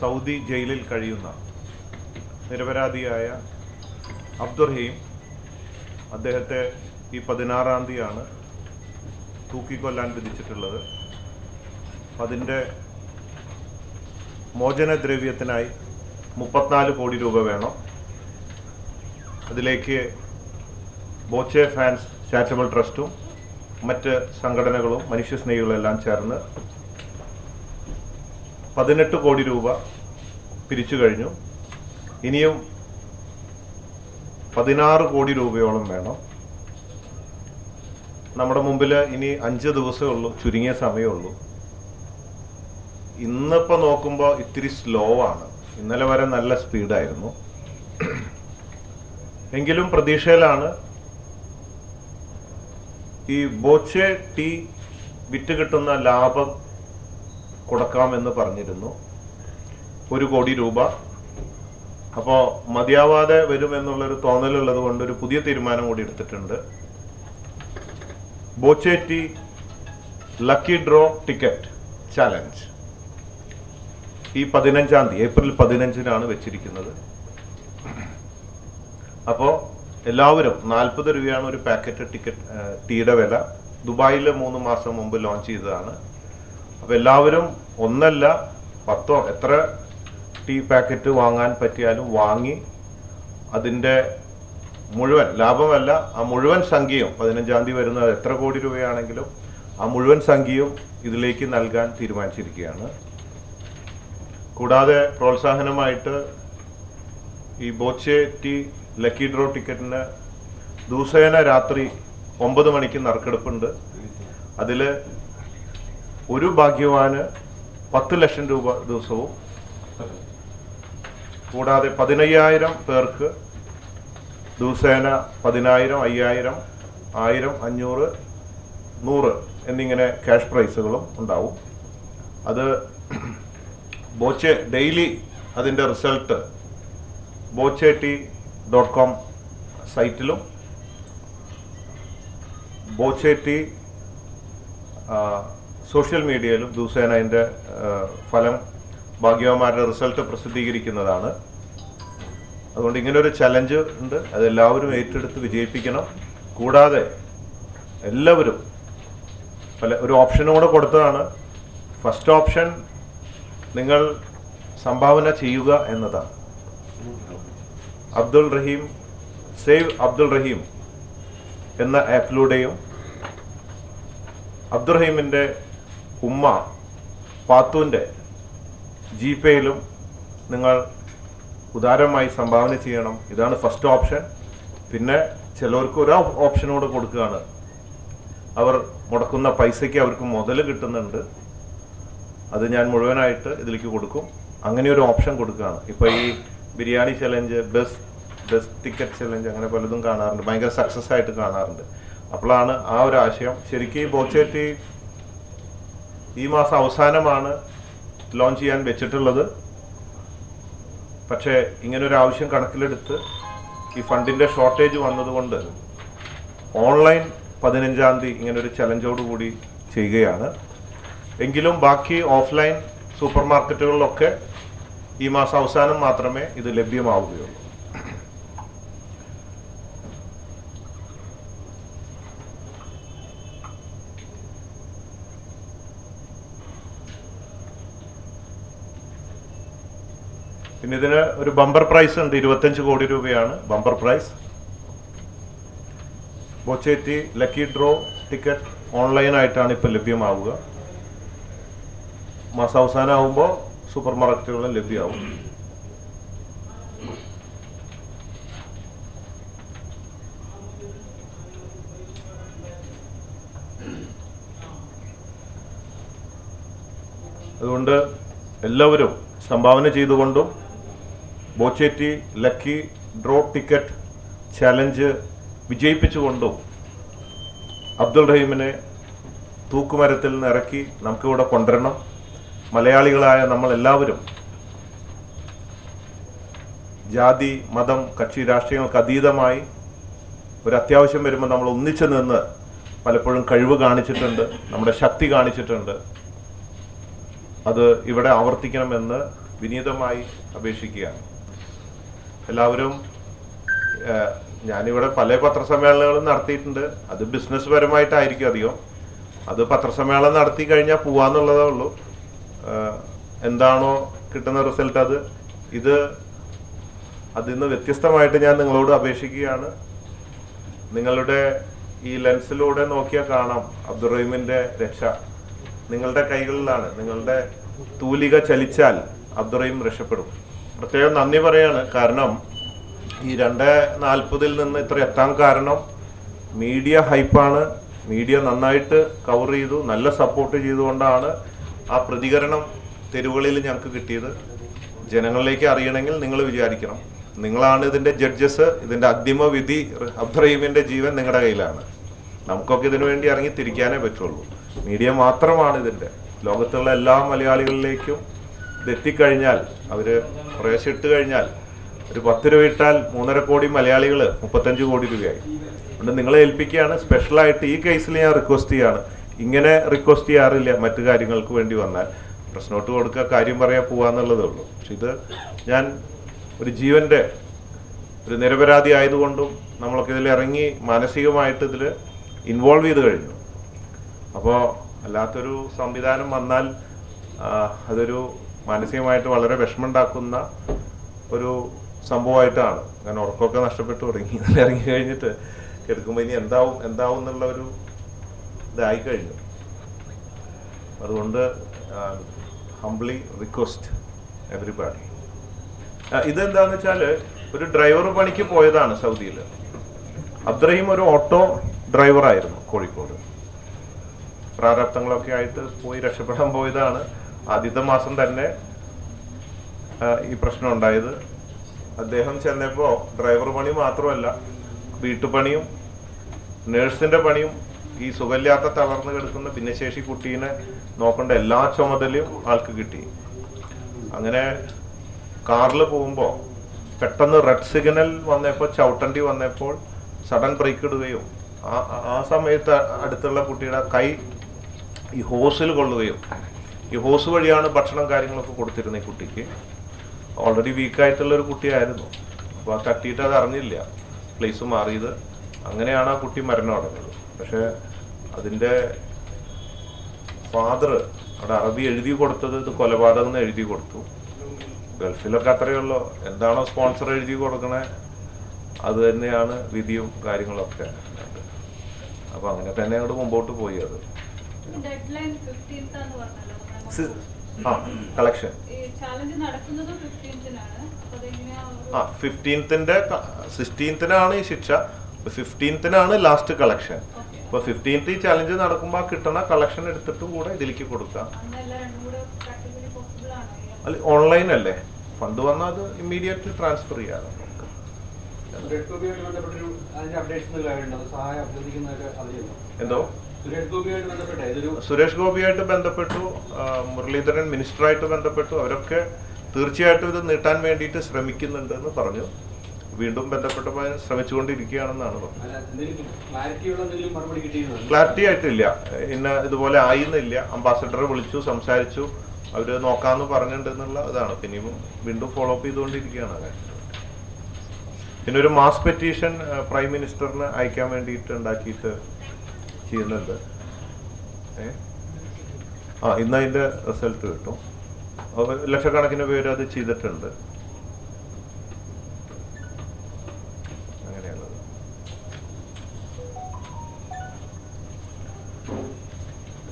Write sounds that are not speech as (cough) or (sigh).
Saudi ജയിലിൽ കഴിയുന്ന നിരപരാധിയായ അബ്ദുറഹീം അദ്ദേഹത്തെ ഈ പതിനാറാം തീയതിയാണ് തൂക്കിക്കൊല്ലാൻ വിധിച്ചിട്ടുള്ളത്. അതിന്റെ മോചനദ്രവ്യത്തിനായി മുപ്പത്തിനാല് കോടി രൂപ വേണം. അതിലേക്ക് ബോച്ചെ ഫാൻസ് ചാരിറ്റബിൾ ട്രസ്റ്റും മറ്റ് സംഘടനകളും മനുഷ്യസ്നേഹികളും എല്ലാം ചേർന്ന് പതിനെട്ട് കോടി രൂപ പിരിച്ചു കഴിഞ്ഞു. ഇനിയും പതിനാറ് കോടി രൂപയോളം വേണം. നമ്മുടെ മുമ്പിൽ ഇനി അഞ്ച് ദിവസമേ ഉള്ളൂ ചുരുങ്ങിയ സമയമേ ഉള്ളൂ. ഇന്നിപ്പോൾ നോക്കുമ്പോൾ ഇത്തിരി സ്ലോ ആണ്. ഇന്നലെ വരെ നല്ല സ്പീഡായിരുന്നു. എങ്കിലും പ്രതീക്ഷയിലാണ് ഈ ബോച്ചെ ടീ വിറ്റ് കിട്ടുന്ന ലാഭം കൊടുക്കാമെന്ന് പറഞ്ഞിരുന്നു. ഒരു കോടി രൂപ. അപ്പോൾ മതിയാവാതെ വരുമെന്നുള്ളൊരു തോന്നലുള്ളത് കൊണ്ട് ഒരു പുതിയ തീരുമാനം കൂടി എടുത്തിട്ടുണ്ട്. Boche tea lucky draw ticket challenge. ഈ പതിനഞ്ചാം തീയതി ഏപ്രിൽ പതിനഞ്ചിനാണ് വെച്ചിരിക്കുന്നത്. അപ്പോൾ എല്ലാവരും നാൽപ്പത് രൂപയാണ് ഒരു പാക്കറ്റ് ടിക്കറ്റ് ടീയുടെ വില. ദുബായിൽ മൂന്ന് മാസം മുമ്പ് ലോഞ്ച് ചെയ്തതാണ്. അപ്പോൾ എല്ലാവരും ഒന്നല്ല പത്തോ എത്ര ടീ പാക്കറ്റ് വാങ്ങാൻ പറ്റിയാലും വാങ്ങി അതിന്റെ മുഴുവൻ ലാഭമല്ല ആ മുഴുവൻ സംഖ്യയും പതിനഞ്ചാം തീയതി വരുന്നത് എത്ര കോടി രൂപയാണെങ്കിലും ആ മുഴുവൻ സംഖ്യയും ഇതിലേക്ക് നൽകാൻ തീരുമാനിച്ചിരിക്കുകയാണ്. കൂടാതെ പ്രോത്സാഹനമായിട്ട് ഈ ബോച്ചെ ടി ലക്കി ഡ്രോ ടിക്കറ്റിന് ദിവസേന രാത്രി ഒമ്പത് മണിക്ക് നറുക്കെടുപ്പുണ്ട്. അതിൽ ഒരു ഭാഗ്യവാന് പത്ത് ലക്ഷം രൂപ ദിവസവും. കൂടാതെ പതിനയ്യായിരം പേർക്ക് ദിവസേന പതിനായിരം അയ്യായിരം ആയിരം അഞ്ഞൂറ് നൂറ് എന്നിങ്ങനെ ക്യാഷ് പ്രൈസുകളും ഉണ്ടാവും. അത് ബോച്ചെ ഡെയിലി അതിന്റെ result Boche T dot com സൈറ്റിലും. Boche T social മീഡിയയിലും ദിവസേന അതിന്റെ ഫലം ഭാഗ്യവാന്മാരുടെ റിസൾട്ട് പ്രസിദ്ധീകരിക്കുന്നതാണ്. അതുകൊണ്ട് ഇങ്ങനൊരു ചലഞ്ച് ഉണ്ട്. അതെല്ലാവരും ഏറ്റെടുത്ത് വിജയിപ്പിക്കണം. കൂടാതെ എല്ലാവരും പല ഒരു ഓപ്ഷനും കൂടെ കൊടുത്തതാണ്. ഫസ്റ്റ് ഓപ്ഷൻ നിങ്ങൾ സംഭാവന ചെയ്യുക എന്നതാണ്. അബ്ദുൾ റഹീം സേവ് അബ്ദുൾ റഹീം എന്ന ആപ്പിലൂടെയും അബ്ദുൾ റഹീമിന്റെ ഉമ്മ പാത്തുവിന്റെ ജി പേയിലും നിങ്ങൾ ഉദാരമായി സംഭാവന ചെയ്യണം. ഇതാണ് ഫസ്റ്റ് ഓപ്ഷൻ പിന്നെ ചിലവർക്ക് ഒരു ഓപ്ഷനോട് കൂടെ കൊടുക്കുകയാണ്. അവർ മുടക്കുന്ന പൈസയ്ക്ക് അവർക്ക് മുതൽ കിട്ടുന്നുണ്ട്. അത് ഞാൻ മുഴുവനായിട്ട് ഇതിലേക്ക് കൊടുക്കും. അങ്ങനെ ഒരു ഓപ്ഷൻ കൊടുക്കുകയാണ്. ഇപ്പൊ ഈ biryani challenge bus bus ticket challenge അങ്ങനെ പലതും കാണാറുണ്ട്. ഭയങ്കര സക്സസ് ആയിട്ട് കാണാറുണ്ട്. അപ്പോഴാണ് ആ ഒരു ആശയം. ശരിക്കും ബോച്ചേറ്റി ഈ മാസം അവസാനമാണ് ലോഞ്ച് ചെയ്യാൻ വെച്ചിട്ടുള്ളത്. പക്ഷേ ഇങ്ങനൊരു ആവശ്യം കണക്കിലെടുത്ത് ഈ ഫണ്ടിന്റെ ഷോർട്ടേജ് വന്നതുകൊണ്ട് ഓൺലൈൻ പതിനഞ്ചാം തീയതി ഇങ്ങനൊരു ചലഞ്ചോട് ചലഞ്ചോടുകൂടി ചെയ്യുകയാണ്. എങ്കിലും ബാക്കി ഓഫ്ലൈൻ സൂപ്പർ മാർക്കറ്റുകളിലൊക്കെ ഈ മാസം അവസാനം മാത്രമേ ഇത് ലഭ്യമാവുകയുള്ളൂ. പിന്നെ ഇതിന് ഒരു ബമ്പർ പ്രൈസ് ഉണ്ട് ഇരുപത്തഞ്ച് കോടി രൂപയാണ് bumper prize Boche tea lucky draw ticket ഓൺലൈനായിട്ടാണ് ഇപ്പോൾ ലഭ്യമാവുക. മാസാവസാനം ആവുമ്പോൾ സൂപ്പർ മാർക്കറ്റുകളിൽ ലഭ്യമാവും. അതുകൊണ്ട് എല്ലാവരും സംഭാവന ചെയ്തുകൊണ്ടും Boche tea lucky draw ticket challenge വിജയിപ്പിച്ചുകൊണ്ടും Abdul റഹീമിനെ തൂക്കുമരത്തിൽ നിന്ന് ഇറക്കി നമുക്കിവിടെ കൊണ്ടുവരണം. മലയാളികളായ നമ്മളെല്ലാവരും ജാതി മതം കക്ഷി രാഷ്ട്രീയങ്ങൾക്ക് അതീതമായി ഒരു അത്യാവശ്യം വരുമ്പോൾ നമ്മൾ ഒന്നിച്ചു നിന്ന് പലപ്പോഴും കഴിവ് കാണിച്ചിട്ടുണ്ട് നമ്മുടെ ശക്തി കാണിച്ചിട്ടുണ്ട്. അത് ഇവിടെ ആവർത്തിക്കണമെന്ന് വിനീതമായി അപേക്ഷിക്കുകയാണ്. എല്ലാവരും ഞാനിവിടെ പല പത്രസമ്മേളനങ്ങളും നടത്തിയിട്ടുണ്ട്. അത് ബിസിനസ് പരമായിട്ടായിരിക്കും അധികം. അത് പത്രസമ്മേളനം നടത്തി കഴിഞ്ഞാൽ പോവാന്നുള്ളതേ ഉള്ളൂ. എന്താണോ കിട്ടുന്ന റിസൾട്ട് അത്. ഇത് അതിൽ നിന്ന് വ്യത്യസ്തമായിട്ട് ഞാൻ നിങ്ങളോട് അപേക്ഷിക്കുകയാണ്. നിങ്ങളുടെ ഈ ലെൻസിലൂടെ നോക്കിയാൽ കാണാം അബ്ദുറഹീമിന്റെ രക്ഷ. നിങ്ങളുടെ കൈകളിലാണ്. നിങ്ങളുടെ തൂലിക ചലിച്ചാൽ അബ്ദുറഹീം രക്ഷപ്പെടും. പ്രത്യേകം നന്ദി പറയാണ്. കാരണം ഈ രണ്ട് നാൽപ്പതിൽ നിന്ന് ഇത്ര എത്താൻ കാരണം മീഡിയ ഹൈപ്പാണ്. മീഡിയ നന്നായിട്ട് കവർ ചെയ്തു നല്ല സപ്പോർട്ട് ചെയ്തുകൊണ്ടാണ് ആ പ്രതികരണം തെരുവുകളിൽ ഞങ്ങൾക്ക് കിട്ടിയത്. ജനങ്ങളിലേക്ക് അറിയണമെങ്കിൽ നിങ്ങൾ വിചാരിക്കണം. നിങ്ങളാണ് ഇതിന്റെ ജഡ്ജസ് ഇതിന്റെ അന്തിമ വിധി അബ്ദ്രഹീമിന്റെ ജീവൻ നിങ്ങളുടെ കയ്യിലാണ്. നമുക്കൊക്കെ ഇതിനു വേണ്ടി ഇറങ്ങി തിരിക്കാനേ പറ്റുള്ളൂ. മീഡിയ മാത്രമാണ് ഇതിന്റെ ലോകത്തുള്ള എല്ലാ മലയാളികളിലേക്കും ഇത് അവർ ഇട്ട് കഴിഞ്ഞാൽ ഒരു പത്ത് രൂപ ഇട്ടാൽ മൂന്നര കോടി മലയാളികൾ മുപ്പത്തഞ്ച് കോടി രൂപയായി. അതുകൊണ്ട് നിങ്ങളെ ഏൽപ്പിക്കുകയാണ്. സ്പെഷ്യലായിട്ട് ഈ കേസിൽ ഞാൻ റിക്വസ്റ്റ് ചെയ്യാണ്. ഇങ്ങനെ റിക്വസ്റ്റ് ചെയ്യാറില്ല മറ്റു കാര്യങ്ങൾക്ക് വേണ്ടി വന്നാൽ. പ്രശ്നോട്ട് കൊടുക്കുക കാര്യം പറയാൻ പോവാന്നുള്ളതേ ഉള്ളൂ. പക്ഷെ ഇത് ഞാൻ ഒരു ജീവന്റെ ഒരു നിരപരാധി ആയതുകൊണ്ടും നമ്മളൊക്കെ ഇതിൽ ഇറങ്ങി മാനസികമായിട്ട് ഇതിൽ ഇൻവോൾവ് ചെയ്ത് കഴിഞ്ഞു. അപ്പോൾ അല്ലാത്തൊരു സംവിധാനം വന്നാൽ അതൊരു മാനസികമായിട്ട് വളരെ വിഷമമുണ്ടാക്കുന്ന ഒരു സംഭവമായിട്ടാണ്. ഞാൻ ഉറക്കമൊക്കെ നഷ്ടപ്പെട്ടു തുടങ്ങി (laughs) ഇറങ്ങി കഴിഞ്ഞിട്ട് കിടക്കുമ്പോൾ ഇനി എന്താവും എന്താവും എന്നുള്ള ഒരു ഇതായി കഴിഞ്ഞു. അതുകൊണ്ട് ഹംബ്ലി റിക്വസ്റ്റ് എവറിബാഡി ഇതെന്താന്ന് വെച്ചാൽ ഒരു ഡ്രൈവർ പണിക്ക് പോയതാണ് സൗദിയിൽ അബ്രഹീം ഒരു ഓട്ടോ ഡ്രൈവറായിരുന്നു കോഴിക്കോട്. പ്രാരാബ്ദങ്ങളൊക്കെ ആയിട്ട് പോയി രക്ഷപ്പെടാൻ പോയതാണ്. ആദ്യത്തെ മാസം തന്നെ ഈ പ്രശ്നം ഉണ്ടായത്. അദ്ദേഹം ചെന്നപ്പോൾ ഡ്രൈവർ പണി മാത്രമല്ല വീട്ടുപണിയും നേഴ്സിന്റെ പണിയും ഈ സുഖമില്ലാത്ത തളർന്നു കിടക്കുന്ന ഭിന്നശേഷി കുട്ടീനെ നോക്കേണ്ട എല്ലാ ചുമതലയും ആൾക്ക് കിട്ടി. അങ്ങനെ കാറിൽ പോകുമ്പോൾ പെട്ടെന്ന് റെഡ് സിഗ്നൽ വന്നപ്പോൾ ചവിട്ടണ്ടി വന്നപ്പോൾ സഡൻ ബ്രേക്ക് ഇടുകയും ആ- ആ സമയത്ത് അടുത്തുള്ള കുട്ടിയുടെ കൈ ഈ ഹോസിൽ കൊള്ളുകയും ഈ ഹോസ് വഴിയാണ് ഭക്ഷണം കാര്യങ്ങളൊക്കെ കൊടുത്തിരുന്നത് ഈ കുട്ടിക്ക്. ഓൾറെഡി വീക്കായിട്ടുള്ള ഒരു കുട്ടിയായിരുന്നു. അപ്പോൾ ആ തട്ടിയിട്ട് അത് അറിഞ്ഞില്ല. പ്ലേസ് മാറിയത്. അങ്ങനെയാണ് ആ കുട്ടി മരണം അടഞ്ഞത്. പക്ഷേ അതിന്റെ ഫാദർ അവിടെ അറബി എഴുതി കൊടുത്തത് ഇത് കൊലപാതകം എന്ന് എഴുതി കൊടുത്തു. ഗൾഫിലൊക്കെ അത്രയേ ഉള്ളൂ. എന്താണോ സ്പോൺസർ എഴുതി കൊടുക്കണേ അത് തന്നെയാണ് വിധിയും കാര്യങ്ങളൊക്കെ. അപ്പൊ അങ്ങനെ തന്നെ അങ്ങോട്ട് മുമ്പോട്ട് പോയി അത്. ഡെഡ്ലൈൻ ഫിഫ്റ്റീൻത്ത് ആന്ന് പറഞ്ഞല്ലോ നമ്മുടെ സി- ആ കളക്ഷൻ ആ ഫിഫ്റ്റീൻത്തിന്റെ സിക്സ്റ്റീൻത്തിനാണ് ഈ ശിക്ഷ. ഫിഫ്റ്റീൻത്തിനാണ് ലാസ്റ്റ് കളക്ഷൻ. അപ്പൊ ഫിഫ്റ്റീൻത്ത് ഈ ചലഞ്ച് നടക്കുമ്പോൾ കിട്ടുന്ന കളക്ഷൻ എടുത്തിട്ടും കൂടെ ഇതിലേക്ക് കൊടുക്കാം. അല്ല ഓൺലൈൻ അല്ലേ? ഫണ്ട് വന്നാൽ അത് ഇമ്മീഡിയറ്റ് ട്രാൻസ്ഫർ ചെയ്യാം. നമുക്ക് സുരേഷ് ഗോപിയുമായിട്ട് ബന്ധപ്പെട്ടൊരു അതിന്റെ അപ്ഡേറ്റ്സ് എന്തെങ്കിലും അത് സഹായം അഭ്യർത്ഥിക്കുന്നതൊക്കെ അറിയുന്നു എന്തോ? സുരേഷ് ഗോപിയായിട്ട് ബന്ധപ്പെട്ടു മുരളീധരൻ മിനിസ്റ്ററായിട്ട് ബന്ധപ്പെട്ടു. അവരൊക്കെ തീർച്ചയായിട്ടും ഇത് നീട്ടാൻ വേണ്ടിയിട്ട് ശ്രമിക്കുന്നുണ്ട് എന്ന് പറഞ്ഞു. വീണ്ടും ബന്ധപ്പെട്ടപ്പോൾ ശ്രമിച്ചുകൊണ്ടിരിക്കുകയാണെന്നാണ് പറഞ്ഞത്. ക്ലാരിറ്റി ആയിട്ടില്ല. ഇന്ന ഇതുപോലെ ആയിന്നില്ല. അംബാസഡറെ വിളിച്ചു സംസാരിച്ചു. അവർ നോക്കാന്ന് പറഞ്ഞിട്ടുണ്ട് എന്നുള്ള ഇതാണ്. പിന്നെ വീണ്ടും ഫോളോ അപ്പ് ചെയ്തുകൊണ്ടിരിക്കുകയാണ് പിന്നെ ഒരു മാസ് പെറ്റീഷൻ പ്രൈം മിനിസ്റ്ററിന് അയക്കാൻ വേണ്ടിയിട്ട് ഉണ്ടാക്കിയിട്ട് ചെയ്യുന്നുണ്ട്. ആ ഇന്ന് അതിന്റെ റിസൾട്ട് കിട്ടും. ലക്ഷക്കണക്കിന് പേര് അത് ചെയ്തിട്ടുണ്ട്.